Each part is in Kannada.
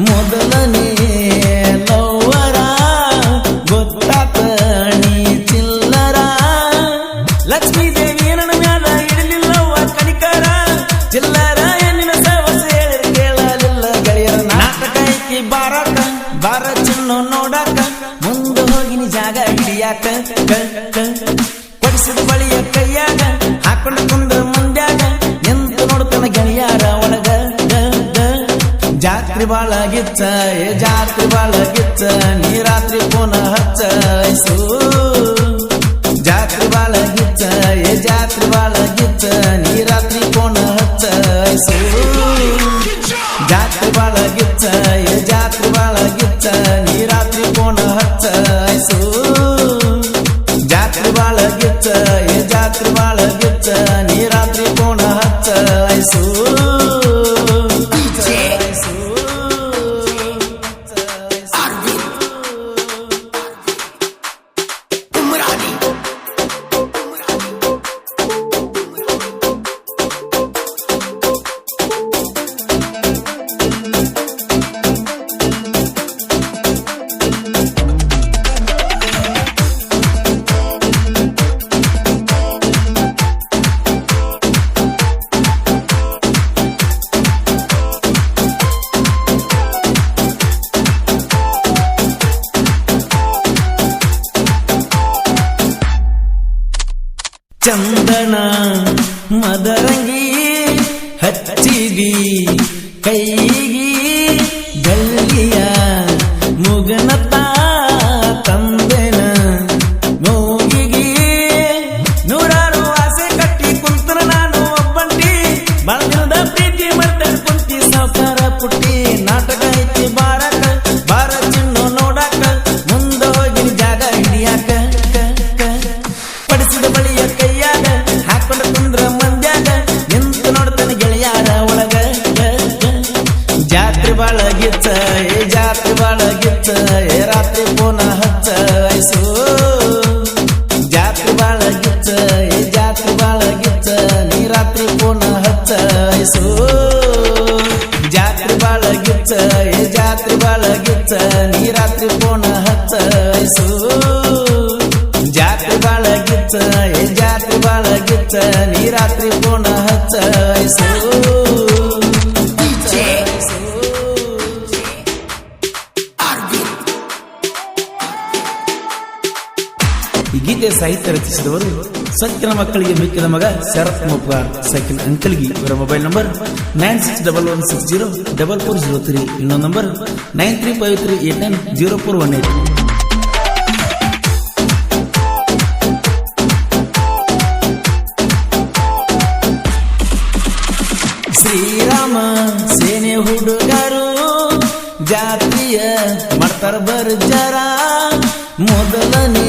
ಮೊದಲನೇ ಲವ್ವರ ಗೊತ್ತಾತ ನೀ ಚಿಲ್ಲರ ಲಕ್ಷ್ಮೀ ದೇವಿ ಚಿಲ್ಲರ ಎನ್ನಿನ ಸವಸ ಹೇಳಿರ್ ಕೇಳಲಿಲ್ಲ ಬಾರ ಚಿನ್ನ ನೋಡಾಕ ಮುಂದೆ ಹೋಗಿನಿ ಜಾಗ ಹಿಡಿಯಾಕ ಜಾತ್ರೆ ಬಾಳ ಗಿಚ್ಚ ಏ ಜಾತ್ರೆ ಬಾಳ ಗಿಚ್ಚ ನೀ ರಾತ್ರಿ ಪೋನ ಹಚ್ಚ ಐಸು ಜಾತ್ರೆ ಬಾಳ ಗಿಚ್ಚ ಏ ಜಾತ್ರೆ ಬಾಳ ಗಿಚ್ಚ ನೀ ರಾತ್ರಿ ಪೋನ ಹಚ್ಚ ಐಸು ಜಾತ್ರೆ ಬಾಳ ಗಿಚ್ಚ ಚಂದನ ಮದರಂಗಿ ಹಚ್ಚಿಗಿ ಕೈಗಿ ಜಾತ್ರೆ ಬಾಳ ಗಿಚ್ಚ ಏ ಜಾತ್ರೆ ಬಾಳ ಗಿಚ್ಚ ಏ ರಾತ್ರಿ ಪುನಃ ಹಚ್ಚ ಐಸು ಜಾತ್ರೆ ಬಾಳ ಗಿಚ್ಚ ಏ ಜಾತ್ರೆ ಬಾಳ ಗಿಚ್ಚ ನೀ ರಾತ್ರಿ ಪುನಃ ಹಚ್ಚ ಐಸು ಜಾತ್ರೆ ಬಾಳ ಗೀತೆ ಸಾಹಿತ್ಯ ರಚಿಸಿದವರು ಸಕ್ಕಿನ ಮಕ್ಕಳಿಗೆ ಮಿಕ್ಕಿದ ಮಗ ಶರತ್ ಮುಪ್ಗಾರ್ ಸಕ್ಕಿನ ಅಂಕಲ್ಗಿ ಇವರ mobile number nine six double one six zero double four zero three ಇನ್ನೊಂದು number nine three five three eight nine zero four one eight Srirama Sene ಹುಡುಗರು ಜಾತಿಯ ಮಾಡ್ತಾರ ಬರ್ಜರ ಮೊದಲನೇ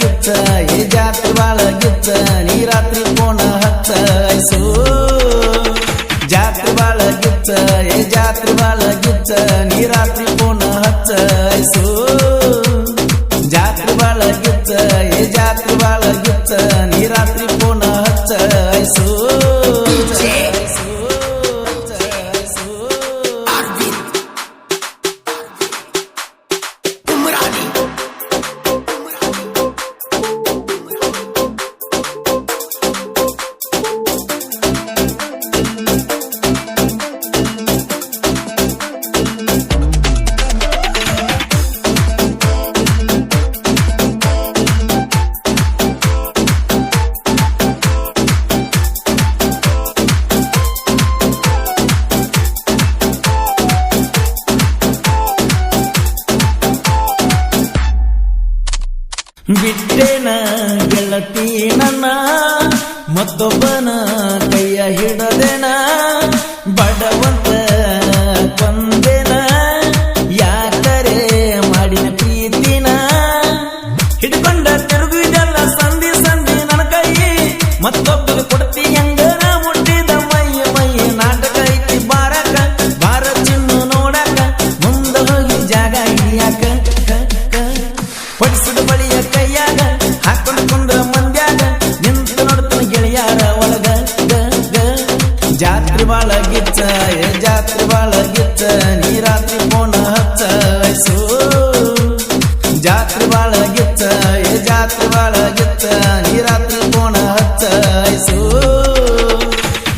ಜಾತ್ರೆ ಈ ಜಾತ್ರೆ ಬಾಳ ಗಿಚ್ಚ ನೀ ರಾತ್ರಿ ಕೋಣ ಹತ್ತ, ಐಸು. ಜಾತ್ರೆ ಬಾಳ ಈ ಜಾತ್ರೆ ಬಾಳ ಗಿಚ್ಚ ನೀ ರಾತ್ರಿ ಕೋಣ ಹತ್ತ, ಐಸು. ಜಾತ್ರೆ ಬಾಳ ಈ ಜಾತ್ರೆ ಬಿಟ್ಟೇನ ಗೆಳತೀನ ಮತ್ತೊಬ್ಬನ ಕೈಯ ಹಿಡದೇನ, ಬಡವಂತ ಕೊಂದೆನ ಯಾಕರೆ ಮಾಡಿನ ಪ್ರೀತಿನ. ಹಿಡ್ಕೊಂಡ ತಿರುಗಿದೆಲ್ಲ ಸಂದಿ ಸಂದಿ ನನ್ನ ಕೈ ಮತ್ತೊಬ್ಬ ಗಿಚ್ಚ ಏ ಜಾತ್ರೆ ಗಿಚ್ಚ ನೀ ರಾತ್ರಿ ಫೋನ್ ಹಚ್ಚ ವಯಸ್ಸು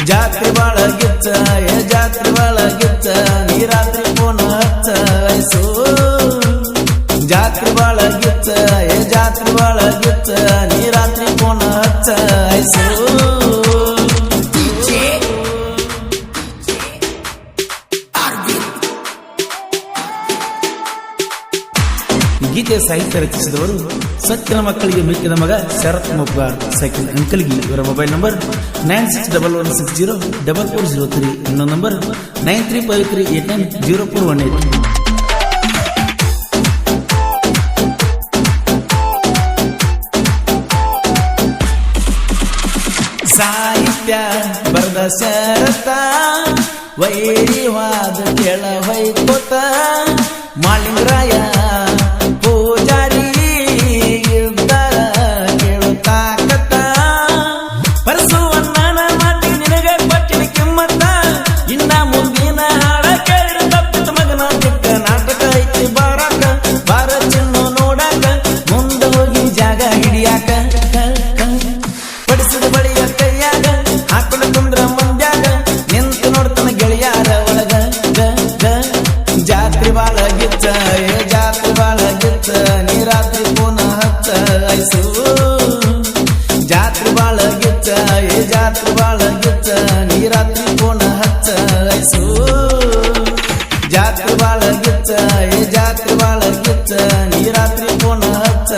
ಜಾತ್ರೆ ಗಿಚ್ಚ ಏ ಜಾತ್ರೆ ಗಿಚ್ಚ ನೀ ರಾತ್ರಿ ಫೋನ್ ಹಚ್ಚ ವಯಸ್ಸು ಜಾತ್ರೆ ಗಿಚ್ಚ ಏ ಜಾತ್ರೆ ಬಾಳ ಸಾಹಿತ್ಯ ರಚಿಸಿದವರು ಸತ್ಯನ ಮಕ್ಕಳಿಗೆ ಮಿಕ್ಕಿದ ಮಗ ಶರತ್ ಮೊಬ್ಬ ಸೈಕಲ್ ಅಂಕಲ್ಗಿ ಇವರ mobile number nine six double one six zero double four zero three ಇನ್ನೊಂದು number nine three five three eight nine zero four one eight. ಸಾಹಿತ್ಯ ಬರದ ಶರತ, ವೈರಿವಾದ ಕೆಳ ವೈಕೋತ ಮಾಲಿಂಗರಾಯ ही रात्री कोणाच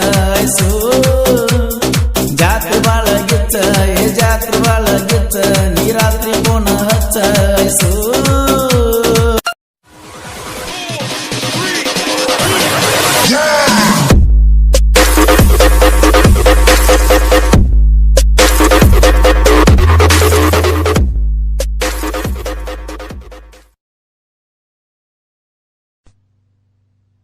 जात बाळ जात बाळ घेत ही रात्री Yeah!